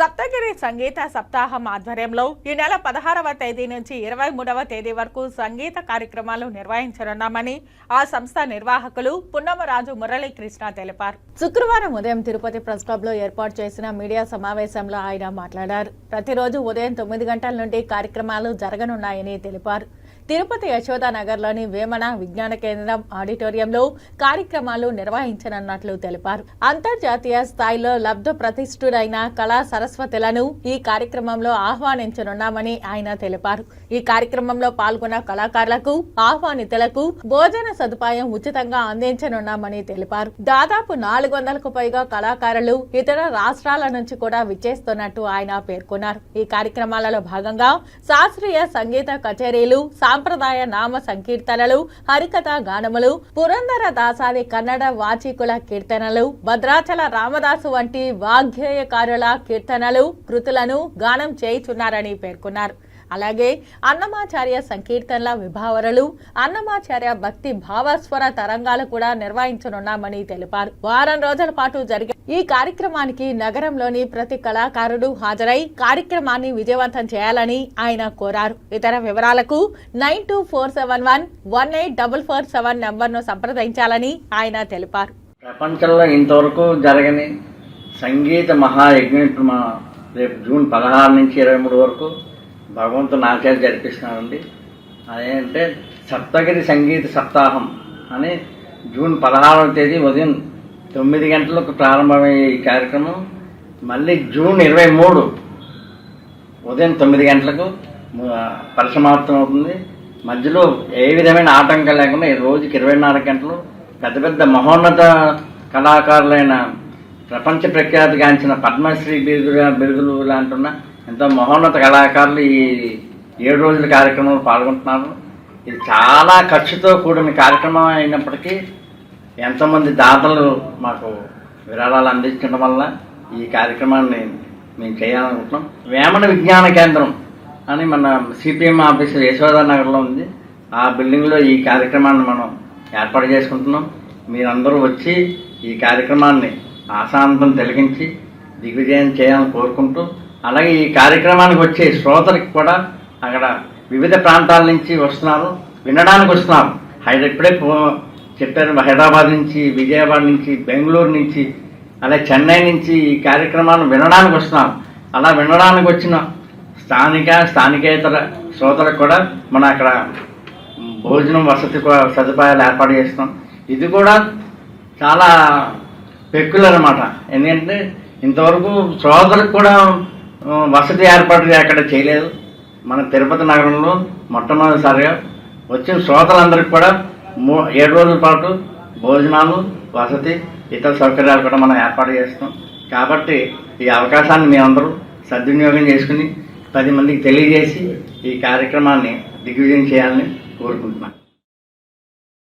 సప్తగిరి సంగీత సప్తాహం ఆధ్వర్యంలో ఈ నెల పదహారవ తేదీ నుంచి ఇరవై మూడవ తేదీ వరకు సంగీత కార్యక్రమాలు నిర్వహించనున్నామని ఆ సంస్థ నిర్వాహకులు పున్నమరాజు మురళీకృష్ణ తెలిపారు. శుక్రవారం ఉదయం తిరుపతి ప్రెస్ క్లబ్లో ఏర్పాటు చేసిన మీడియా సమావేశంలో ఆయన మాట్లాడారు. ప్రతిరోజు ఉదయం తొమ్మిది గంటల నుండి కార్యక్రమాలు జరగనున్నాయని తెలిపారు. తిరుపతి యశోదానగర్లోని వేమన విజ్ఞాన కేంద్రం ఆడిటోరియంలో కార్యక్రమాలు నిర్వహించనున్నట్లు తెలిపారు. అంతర్జాతీయ స్థాయిలో లబ్ధ ప్రతిష్ఠుడైన కళా సరస్వతులను ఈ కార్యక్రమంలో ఆహ్వానించనున్నామని ఆయన తెలిపారు. ఈ కార్యక్రమంలో పాల్గొన్న కళాకారులకు ఆహ్వానితులకు భోజన సదుపాయం ఉచితంగా అందించనున్నామని తెలిపారు. దాదాపు నాలుగు వందలకు పైగా కళాకారులు ఇతర రాష్ట్రాల నుంచి కూడా విచ్చేస్తున్నట్టు ఆయన పేర్కొన్నారు. ఈ కార్యక్రమాలలో భాగంగా శాస్త్రీయ సంగీత కచేరీలు సాంప్రదాయ నామ సంకీర్తనలు హరికథ గానములు పురంధర దాసాది కన్నడ వాచికుల కీర్తనలు భద్రాచల రామదాసు వంటి వాగ్గేయకారుల కీర్తనలు కృతులను గానం చేయుచున్నారని పేర్కొన్నారు. అలాగే అన్నమాచార్య సంకీర్తనల విభావరలు అన్నమాచార్య భక్తి భావస్వర తరంగాలు కూడా నిర్వహించనున్నామని తెలిపారు. వారం రోజుల పాటు జరిగే ఈ కార్యక్రమానికి నగరంలోని ప్రతి కళాకారుడు హాజరై కార్యక్రమాన్ని విజయవంతం చేయాలని ఆయన కోరారు. ఇతర వివరాలకు nine two four seven one one eight double four seven నంబర్ను సంప్రదించాలని ఆయన తెలిపారు. ప్రపంచంలో ఇంతవరకు జరగని సంగీత మహాయజ్ఞం ఇప్పుడు మన రేపు జూన్ పదహారు నుంచి ఇరవై మూడు వరకు భగవంతుని ఆచార్య జరిపిస్తున్నానండి అదేంటే సప్తగిరి సంగీత సప్తాహం అని జూన్ పదహారవ తేదీ ఉదయం తొమ్మిది గంటలకు ప్రారంభమయ్యే ఈ కార్యక్రమం. మళ్ళీ జూన్ ఇరవై మూడు ఉదయం తొమ్మిది గంటలకు పరిసమాప్తం అవుతుంది. మధ్యలో ఏ విధమైన ఆటంకం లేకుండా ఈ రోజుకి ఇరవై నాలుగు గంటలు పెద్ద పెద్ద మహోన్నత కళాకారులైన ప్రపంచ ప్రఖ్యాతిగాంచిన పద్మశ్రీ బిరుదు బిరుదులు లాంటి ఎంతో మహోన్నత కళాకారులు ఈ ఏడు రోజుల కార్యక్రమంలో పాల్గొంటున్నారు. ఇది చాలా ఖర్చుతో కూడిన కార్యక్రమం అయినప్పటికీ ఎంతోమంది దాతలు మాకు విరాళాలు అందించడం వల్ల ఈ కార్యక్రమాన్ని మేము చేయాలనుకుంటున్నాం. వేమన విజ్ఞాన కేంద్రం అని మన సిపిఎం ఆఫీస్ యశోదా నగర్లో ఉంది. ఆ బిల్డింగ్లో ఈ కార్యక్రమాన్ని మనం ఏర్పాటు చేసుకుంటున్నాం. మీరందరూ వచ్చి ఈ కార్యక్రమాన్ని ఆశాంతం తొలగించి దిగ్విజయం చేయాలని కోరుకుంటూ అలాగే ఈ కార్యక్రమానికి వచ్చే శ్రోతలకు కూడా అక్కడ వివిధ ప్రాంతాల నుంచి వస్తున్నారు వినడానికి వస్తున్నారు. హైదరాబాద్ ఇప్పుడే పో- చెప్పారు హైదరాబాద్ నుంచి విజయవాడ నుంచి బెంగళూరు నుంచి అలాగే చెన్నై నుంచి ఈ కార్యక్రమాలను వినడానికి వస్తున్నాం అలా వినడానికి వచ్చిన స్థానిక స్థానికేతర శ్రోతలకు కూడా మనం అక్కడ భోజనం వసతి సదుపాయాలు ఏర్పాటు చేస్తున్నాం. ఇది కూడా చాలా పెక్కులు అనమాట ఎందుకంటే ఇంతవరకు శ్రోతలకు కూడా వసతి ఏర్పాట్లు ఎక్కడ చేయలేదు. మన తిరుపతి నగరంలో మొట్టమొదటిసారిగా వచ్చిన శ్రోతలందరికీ కూడా మూ ఏడు రోజుల పాటు భోజనాలు వసతి ఇతర సౌకర్యాలు కూడా మనం ఏర్పాటు చేస్తాం కాబట్టి ఈ అవకాశాన్ని మేమందరూ సద్వినియోగం చేసుకుని పది మందికి తెలియజేసి ఈ కార్యక్రమాన్ని దిగ్విజయం చేయాలని కోరుకుంటున్నాను